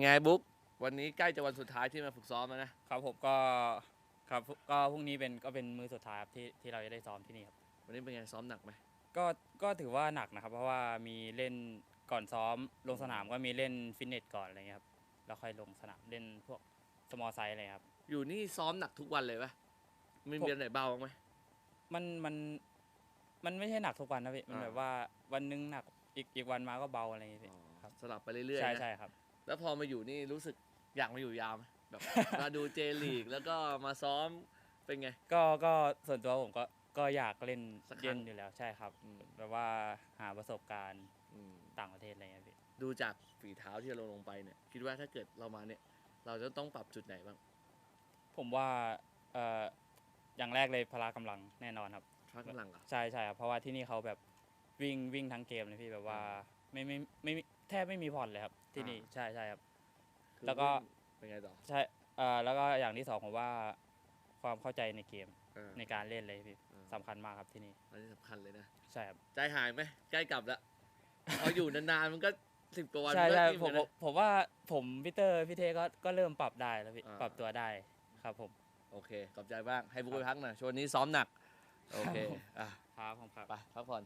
เป็นไงบุ๊กวันนี้ใกล้จะวันสุดท้ายที่มาฝึกซ้อมแล้วนะครับผมก็ครับก็พรุ่งนี้เป็นก็เป็นมือสุดท้ายครับที่ที่เราจะได้ซ้อมที่นี่ครับวันนี้เป็นไงซ้อมหนักไหมก็ก็ถือว่าหนักนะครับ เพราะว่ามีเล่นก่อนซ้อมลงสนามก็มีเล่นฟิตเนสก่อนอะไรเงี้ยครับแล้วค่อยลงสนามเล่นพวกสมอลไซส์อะไรครับ อยู่นี่ซ้อมหนักทุกวันเลยปะมีผมเรียนไหนเบาบ้างไหมมันมันมันไม่ใช่หนักทุกวันนะพี่มันอ่าแบบว่าวันหนึงหนักอีกอีกวันมาก็เบาอะไรอย่างเงี้ยพี่ครับสลับไปเรื่อยๆใช่นะใช่ครับ แล้วพอมาอยู่นี่รู้สึกอยากมาอยู่ยาวไหมแบบมาดูเจลีกแล้วก็มาซ้อมเป็นไง ก็ก็ส่วนตัวผมก็ก็อยากเล่นสักครั้เล่งนอยู่แล้วใช่ครับอืม แบบว่าหาประสบการณ์อืมต่างประเทศอะไรเงี้ยพี่ดูจากฝีเท้าที่เราลงไปเนี่ย คิดว่าถ้าเกิดเรามาเนี่ย เราจะต้องปรับจุดไหนบ้างผมว่าเอ่ออย่างแรกเลยพละกำลังแน่นอนครับพักกำลังเหรอ ใช่ใช่ครับเพราะว่าที่นี่เขาแบบวิ่งวิ่งทั้งเกมเลยพี่แบบว่าไม่ไม่ไม่ไม่ แทบไม่มีผ่อนเลยครับ ที่นี่ใช่ใช่ครับคือแล้วก็ เป็นไงต่อใช่เอ่อแล้วก็อย่างที่สองผมว่าความเข้าใจในเกมเออในการเล่นเลยพี่เออสำคัญมากครับที่นี่อันนี้สำคัญเลยนะ ใช่ครับใจหายไหมใกล้กลับแล้วพออยู่นานๆมันก็สิบกว่าวันใช่มันก็ใช่อิ่ผมเหอนผกัมนนะผมว่าผมพี่เตอร์พี่เทก็ก็เริ่มปรับได้แล้วพี่อ่า ปรับตัวได้ครับผม โอเคขอบใจบ้างให้บุ๊กไปพักหน่อยช่วงนี้ซ้อมหนัก โอเคอะ ครับผมครับ ไปพักผ่อน